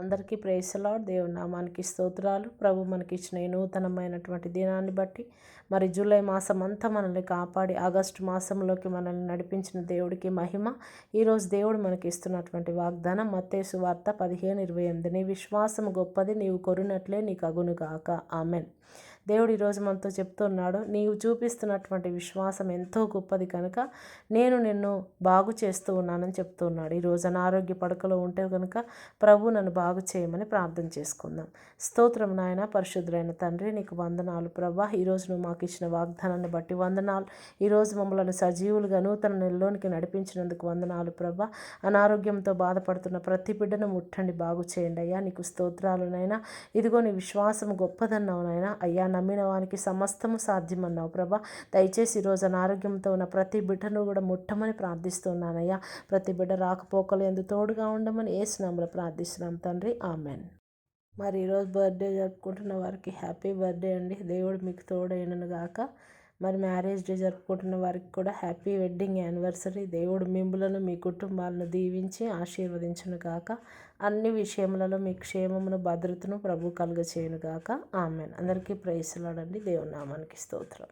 అందరికీ ప్రేసలాడ్ దేవుని నామానికి స్తోత్రాలు. ప్రభు మనకి ఇచ్చిన ఈ నూతనమైనటువంటి దినాన్ని బట్టి మరి జూలై మాసం అంతా మనల్ని కాపాడి ఆగస్టు మాసంలోకి మనల్ని నడిపించిన దేవుడికి మహిమ. ఈరోజు దేవుడు మనకి ఇస్తున్నటువంటి వాగ్దానం మత్తేసు వార్త పదిహేను ఇరవై ఎనిమిది. నీ విశ్వాసం గొప్పది నీవు కొరినట్లే నీకు అగునుగాక. ఆమెన్. దేవుడు ఈరోజు మనతో చెప్తున్నాడు నీవు చూపిస్తున్నటువంటి విశ్వాసం ఎంతో గొప్పది కనుక నేను నిన్ను బాగు చేస్తూ ఉన్నానని చెప్తున్నాడు. ఈరోజు అనారోగ్య పడకలో ఉంటే కనుక ప్రభు నన్ను బాగు చేయమని ప్రార్థన చేసుకుందాం. స్తోత్రం నాయన పరిశుద్ధులైన తండ్రి నీకు వందనాలు ప్రభా. ఈరోజు నువ్వు మాకు ఇచ్చిన వాగ్దానాన్ని బట్టి వందనాలు. ఈరోజు మమ్మల్ని సజీవులుగా నూతన నెలలోనికి నడిపించినందుకు వందనాలు ప్రభా. అనారోగ్యంతో బాధపడుతున్న ప్రతి బిడ్డను ముట్టండి బాగు చేయండి అయ్యా. నీకు స్తోత్రాలునైనా ఇదిగో నీ విశ్వాసం గొప్పదన్నావునైనా అయ్యా నమ్మిన వానికి సమస్తము సాధ్యమన్నావు ప్రభా. దయచేసి ఈరోజు అనారోగ్యంతో ఉన్న ప్రతి బిడ్డను కూడా ముట్టమని ప్రార్థిస్తున్నానయ్యా. ప్రతి బిడ్డ రాకపోకలు ఎందు తోడుగా ఉండమని ఏ ప్రార్థిస్తున్నాం తండ్రి. ఆమెన్. మరి ఈరోజు బర్త్డే జరుపుకుంటున్న వారికి హ్యాపీ బర్త్డే అండి. దేవుడు మీకు తోడైనను గాక. మరి మ్యారేజ్ డే జరుపుకుంటున్న వారికి కూడా హ్యాపీ వెడ్డింగ్ యానివర్సరీ. దేవుడు మిమ్ములను మీ కుటుంబాలను దీవించి ఆశీర్వదించును గాక. అన్ని విషయములలో మీ క్షేమమును భద్రతను ప్రభు కలుగ చేయను గాక. ఆమెన్. అందరికీ ప్రైస్లాడండి దేవునామానికి స్తోత్రం.